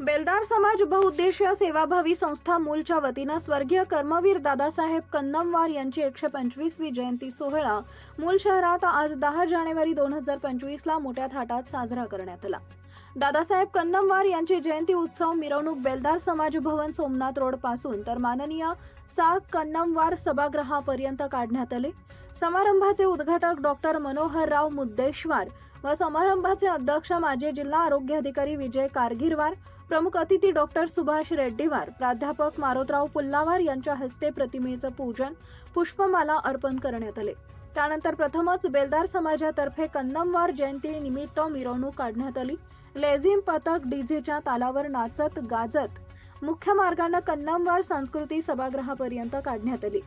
बेलदार समाज बहुउद्देशीय सेवाभावी संस्था मूलच्या वतीनं स्वर्गीय कर्मवीर दादासाहेब कन्नमवार यांची एकशे पंचवीसवी जयंती सोहळा मूल शहरात आज दहा जानेवारी दोन हजार पंचवीसला मोठ्या थाटात साजरा करण्यात आला. दादासाहेब कन्नमवार यांची जयंती उत्सव मिरवणूक बेलदार समाज भवन सोमनाथ रोडपासून तर माननीय सा. कन्नमवार सभागृहापर्यंत काढण्यात आले. समारंभाचे उद्घाटक डॉक्टर मनोहरराव मुद्देश्वर व समारंभाचे अध्यक्ष माजी जिल्हा आरोग्य अधिकारी विजय कारगिरवार प्रमुख अतिथी डॉक्टर सुभाष रेड्डीवार प्राध्यापक मारोतराव पुल्लावार यांच्या हस्ते प्रतिमेचं पूजन पुष्पमाला अर्पण करण्यात आले. त्यानंतर प्रथमच बेलदार समाजातर्फे कन्नमवार जयंती निमित्त मिरवणूक काढण्यात आली. लेझिम पथक डीजेच्या तालावर नाचत गाजत मुख्य मार्गानं कन्नमवार सांस्कृती सभागृहापर्यंत काढण्यात आली.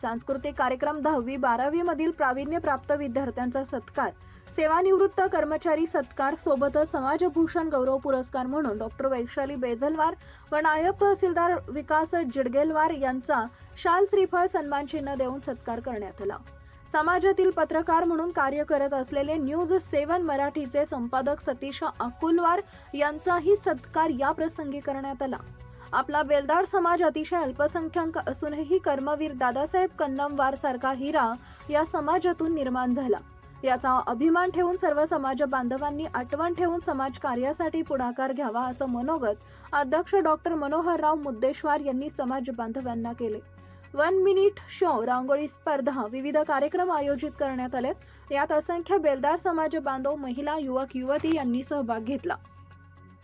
सांस्कृतिक कार्यक्रम दहावी बारावी मधील प्रावीण्यप्राप्त विद्यार्थ्यांचा सत्कार. सेवानिवृत्त कर्मचारी सत्कार सोबतच समाजभूषण गौरव पुरस्कार म्हणून डॉक्टर वैशाली बेझलवार व नायब तहसीलदार विकास जिडगेलवार यांचा शाल श्रीफळ सन्मान चिन्ह देऊन सत्कार करण्यात आला. समाजातील पत्रकार म्हणून कार्य करत असलेले न्यूज सेवन मराठीचे संपादक सतीश अकुलवार यांचाही सत्कार या प्रसंगी करण्यात आला. आपला बेलदार समाज अतिशय अल्पसंख्याक असूनही कर्मवीर दादासाहेब कन्नमवार सारखा हिरा या समाजातून निर्माण झाला. याचा अभिमान ठेवून सर्व समाज बांधवांनी आठवण ठेवून समाज कार्यासाठी पुढाकार घ्यावा असं मनोगत अध्यक्ष डॉक्टर मनोहरराव मुद्देश्वर यांनी समाज बांधवांना केले. वन मिनिट शो रांगोळी स्पर्धा विविध कार्यक्रम आयोजित करण्यात आले यात असंख्य बेलदार समाज बांधव महिला युवक युवती यांनी सहभाग घेतला.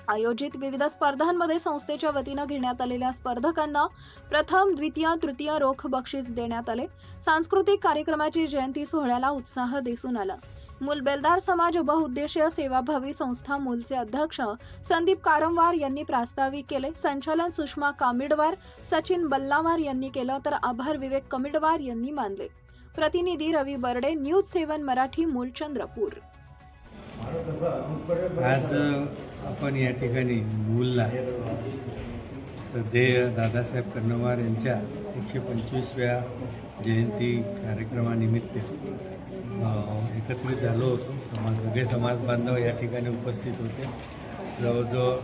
आयोजित विविध स्पर्धांमध्ये संस्थेच्या वतीनं घेण्यात आलेल्या स्पर्धकांना प्रथम द्वितीय तृतीय रोख बक्षीस देण्यात आले. सांस्कृतिक कार्यक्रमाची जयंती सोहळ्याला उत्साह दिसून आला. मूल बेलदार समाज बहुउद्देशीय सेवाभावी संस्था मूलचे अध्यक्ष संदीप कारंवार यांनी प्रास्ताविक केले. संचालन सुषमा कामिडवार सचिन बल्लावार यांनी केलं तर आभार विवेक कमिडवार यांनी मानले. प्रतिनिधी रवी बर्डे न्यूज सेवन मराठी मूल चंद्रपूर आज आपण या ठिकाणी मूलला श्रद्धेय दादासाहेब कन्नवार यांच्या एकशे पंचवीसव्या जयंती कार्यक्रमानिमित्त एकत्रित झालो होतो. समाज सगळे समाज बांधव या ठिकाणी उपस्थित होते. जवळजवळ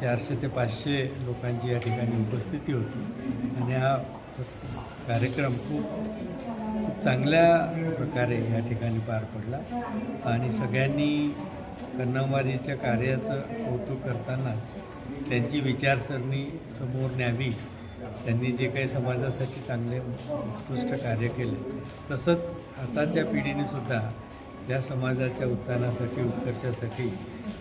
चारशे ते पाचशे लोकांची या ठिकाणी उपस्थिती होती. आणि हा कार्यक्रम खूप खूप चांगल्या प्रकारे या ठिकाणी पार पडला. आणि सगळ्यांनी कन्नमवारीच्या कार्याचं कौतुक करतानाच त्यांची विचारसरणी समोर न्यावी. त्यांनी जे काही समाजासाठी चांगले उत्कृष्ट कार्य केले. तसंच आताच्या पिढीने सुद्धा या समाजाच्या उत्थानासाठी उत्कर्षासाठी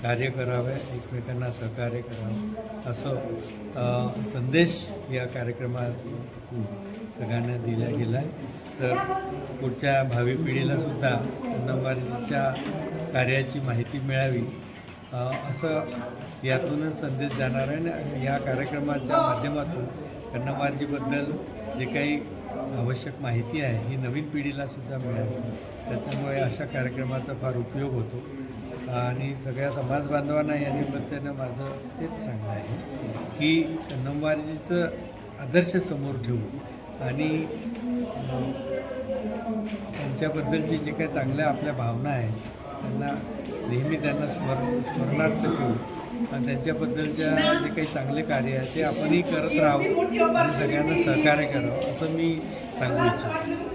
कार्य करावे एकमेकांना सहकार्य करावं असं संदेश या कार्यक्रमात सगळ्यांना दिला गेला आहे तर पुढच्या भावी पिढीला सुद्धा कार्याची माहिती मिळावी असं यातूनच संदेश जाणार आहे. आणि या कार्यक्रमाच्या माध्यमातून कन्नमवारीबद्दल जे काही आवश्यक माहिती आहे ही नवीन पिढीला सुद्धा त्याच्यामुळे अशा कार्यक्रमाचा फार उपयोग होतो. आणि सगळ्या समाज बांधवांना या निमित्तानं माझं तेच सांगणं आहे की कन्नमवारजीचं आदर्श समोर ठेवू आणि त्यांच्याबद्दलची जे काही चांगल्या आपल्या भावना आहेत त्यांना नेहमी त्यांना स्मरण स्मरणार्थ ठेवू त्यांच्याबद्दलच्या जे काही चांगले कार्य आहे ते आपणही करत राहावं आणि सगळ्यांना सहकार्य करावं असं मी सांगू इच्छितो.